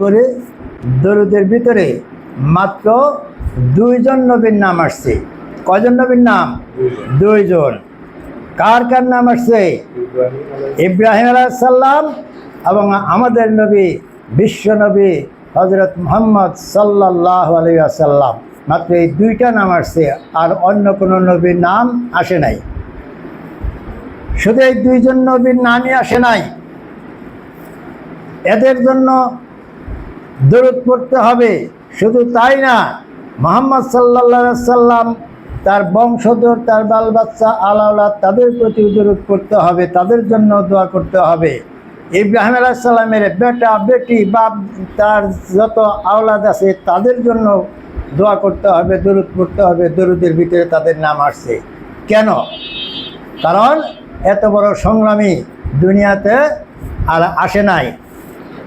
পড়ে দরুদের ভিতরে মাত্র দুইজন নবীর নাম আসছে। কজন নবীর নাম? দুইজন। কার কার নাম আসছে? ইব্রাহিম আলাইসাল্লাম এবং আমাদের নবী বিশ্ব নবী হজরত মোহাম্মদ সাল্লাহ আসাল্লাম মাত্র এই দুইটা নাম আসছে আর অন্য কোনো নবীর নাম আসে নাই। শুধু এই দুইজন নবীর নামই আসে নাই। এদের জন্য দরুদ পড়তে হবে। শুধু তাই না, মোহাম্মদ সাল্লা সাল্লাম তার বংশধর, তার বাল বাচ্চা আলাউলা তাদের প্রতি দরুদ করতে হবে, তাদের জন্য দোয়া করতে হবে। ইব্রাহিম আলাহিসাল্লামের বেটা, বেটি, বাপ, তার যত আওলাদ আছে তাদের জন্য দোয়া করতে হবে, দরুদ পড়তে হবে, দরুদের ভিতরে তাদের নাম আসছে। কেন? কারণ এত বড় সংগ্রামী দুনিয়াতে আর আসে নাই।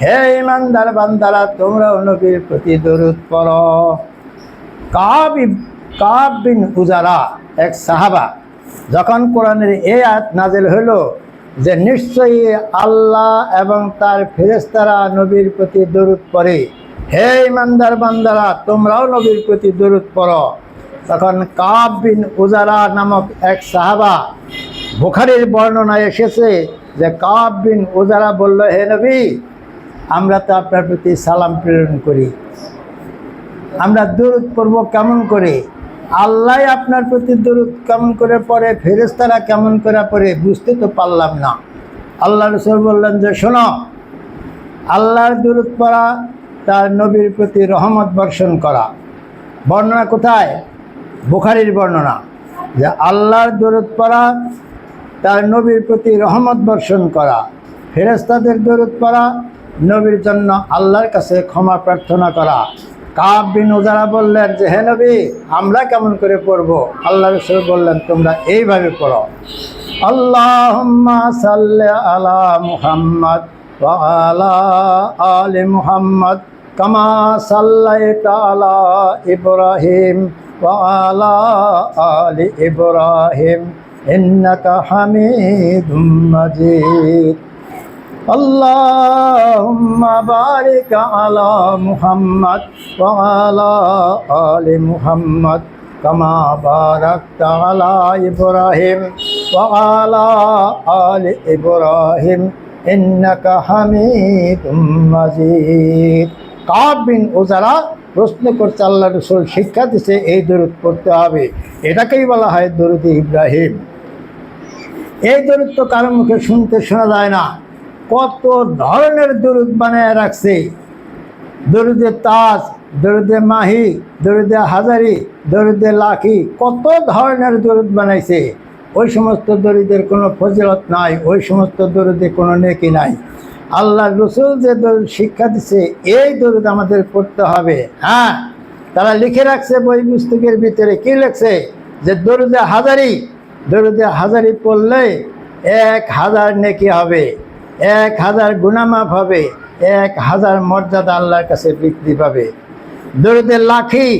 হে ইমানদার বান্দারা তোমরাও নবীর প্রতি দরুদ পড়ো। কাব ইব- কাব বিন উজারা, এক সাহাবা, যখন কোরআনের এ আয়াত নাজেল হলো যে নিশ্চয়ই আল্লাহ এবং তার ফেরেস্তারা নবীর প্রতি দরুদ পড়ে। হে ইমানদার বান্দারা, তোমরাও নবীর প্রতি দরুদ পড়ো। তখন কাব বিন উজারা নামক এক সাহাবা বুখারির বর্ণনায় এসেছে যে কাব বিন উজারা বলল, হে নবী আমরা তো আপনার প্রতি সালাম প্রেরণ করি। আমরা দূরত করব কেমন করে? আল্লাহ আপনার প্রতি দূরত কেমন করে পড়ে ফেরেস্তারা কেমন করে পরে বুঝতে তো পারলাম না। আল্লাহ রসুল বললেন যে, শোনো, আল্লাহর দূরত পড়া, তার নবীর প্রতি রহমত বর্ষণ করা। বর্ণনা কোথায়? বুখারির বর্ণনা। যে আল্লাহর দূরত পড়া, তার নবীর প্রতি রহমত বর্ষণ করা। ফেরেস্তাদের দরুদ পড়া নবীর জন্য আল্লাহর কাছে ক্ষমা প্রার্থনা করা। কাব বিন উজারা বললেন যে, হে নবী, আমরা কেমন করে পড়ব? আল্লাহ রসুল বললেন, তোমরা এইভাবে পড়ো। আল্লাহ আলা মুহাম্মদ আলা আলি মুহাম্মদ কামা সাল্লাইতা আলা ইব্রাহিম আলা আলি ইব্রাহিম ইন্নাকা হামিদুম মাজিদ। اللهم بارك على محمد وعلى آل محمد كما باركت على إبراهيم وعلى آل إبراهيم إنك حميد مجيد কাব বিন ওজারা প্রশ্ন করছে আল্লাহ রসুল শিক্ষা দিছে এই দরুদ পড়তে হবে এটাকেই বলা হয় দরুদ ইব্রাহিম এই দরুদ তো কারো মুখে শুনতে শোনা যায় না কত ধরনের দরুদ বানায় রাখছে? দরুদে তাজ, দরুদে মাহি, দরুদে হাজারি, দরুদে লাখি, কত ধরনের দরুদ বানাইছে? ওই সমস্ত দরুদের কোনো ফজিলত নাই, ওই সমস্ত দরুদে কোনো নেকি নাই। আল্লাহ রসুল যে শিক্ষা দিছে, এই দরুদ আমাদের পড়তে হবে। হ্যাঁ তারা লিখে রাখছে বই পুস্তকের ভিতরে, কি লেখছে? যে দরুদে হাজারি দরুদে হাজারি পড়লে এক হাজার নেকি হবে। এক হাজার গুনামাফ হবে, এক হাজার মর্যাদা আল্লাহর কাছে বৃদ্ধি পাবে। দরুদে লাখি,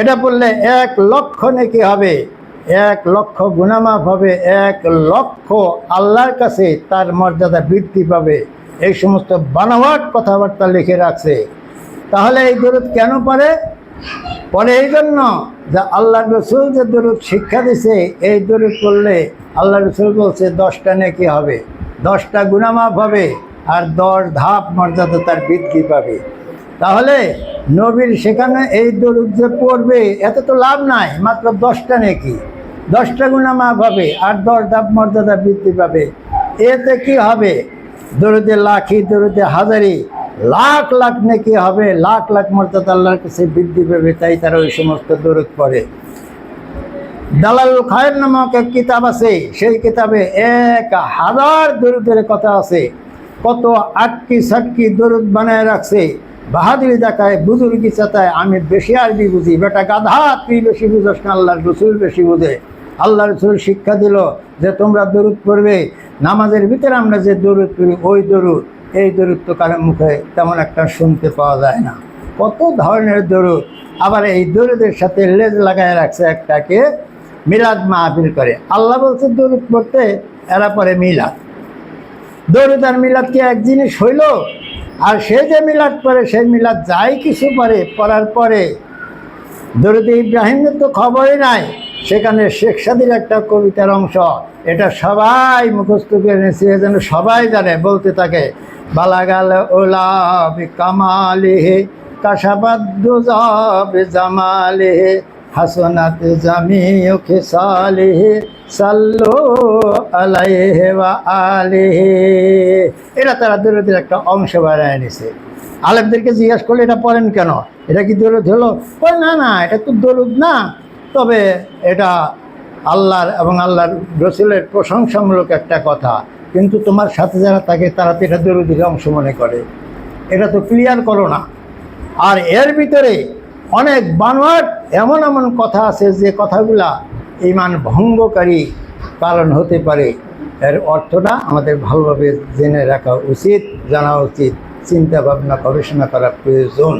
এটা বললে এক লক্ষ নেকি হবে, এক লক্ষ গুনামাফ হবে, এক লক্ষ আল্লাহর কাছে তার মর্যাদা বৃদ্ধি পাবে। এই সমস্ত বানাওয়াট কথাবার্তা লিখে রাখছে। তাহলে এই দরুদ কেন পারে পরে এই জন্য যে আল্লাহ রসুল যে দরুদ শিক্ষা দিছে, এই দরুদ করলে আল্লাহ রসুল বলছে দশটা নেকি হবে। দশটা গুনামাফ হবে আর দশ ধাপ মর্যাদা তার বৃদ্ধি পাবে। তাহলে নবীর সেখানে এই দরুদ যে পড়বে এতে তো লাভ নাই, মাত্র দশটা নাকি। দশটা গুনামাফ হবে আর দশ ধাপ মর্যাদা বৃদ্ধি পাবে। এতে কি হবে? দরুদে লাখি, দরুদে হাজারি, লাখ লাখ নাকি হবে, লাখ লাখ মর্যাদা আল্লাহর কাছে বৃদ্ধি পাবে, তাই তারা ওই সমস্ত দরুদ পড়ে। দালাল খায়ের নামক এক কিতাব আছে। সেই কিতাবে এক হাজার দরুদের কথা আছে। কত আটকি সাটকি দরুদ বানায় রাখছে। বাহাদুরি দেখায়, বুজুর্গি চাতায়, আমি বেশি আরবি বুঝি। বেটা গাধা, তুই বেশি বুঝোস না, আল্লাহর রসুল বেশি বুঝে। আল্লাহ রসুল শিক্ষা দিল যে তোমরা দরুদ পড়বে। নামাজের ভিতরে আমরা যে দরুদ পড়ি, ওই দরুদ। এই দরুদ তো কারও মুখে তেমন একটা শুনতে পাওয়া যায় না। কত ধরনের দরুদ। আবার এই দরুদের সাথে লেজ লাগায় রাখছে একটাকে মিলাদ মাহফিল করে। আল্লাহ বলছে, দরুদ পড়তে এরা পরে মিলাদ। দরুদ আর মিলাদ কি এক জিনিস হইল? আর সে যে মিলাদ পরে সেই মিলাদ যাই কিছু পরে পড়ার পরে। দরুদ ইব্রাহিমের তো খবরই নাই, সেখানে শেখ সাদির একটা কবিতার অংশ। এটা সবাই মুখস্থ করে যেন সবাই জানে, বলতে থাকে, বালাগাল ওলা কামালিহে কাশাবাদ্দুজাব জামালিহে হাসনাত জামিউ খিসালিহি সাল্লু আলাইহি ওয়া আলিহি। এটা তারা দরুদের একটা অংশ বানায় নিছে। আলেমদেরকে জিজ্ঞাসা করলে এটা পড়েন কেন? এটা কি দরুদ হলো? কই না না, এটা তো দরুদ না। তবে এটা আল্লাহর এবং আল্লাহর রসুলের প্রশংসামূলক একটা কথা। কিন্তু তোমার সাথে যারা থাকে, তারা তো এটা দরুদের অংশ মনে করে। এটা তো ক্লিয়ার করো না। আর এর ভিতরে অনেক বানোয়াট এমন এমন কথা আছে যে কথাগুলা ইমান ভঙ্গকারী পালন হতে পারে। এর অর্থটা আমাদের ভালোভাবে জেনে রাখা উচিত, জানা উচিত, চিন্তা ভাবনা গবেষণা করা প্রয়োজন।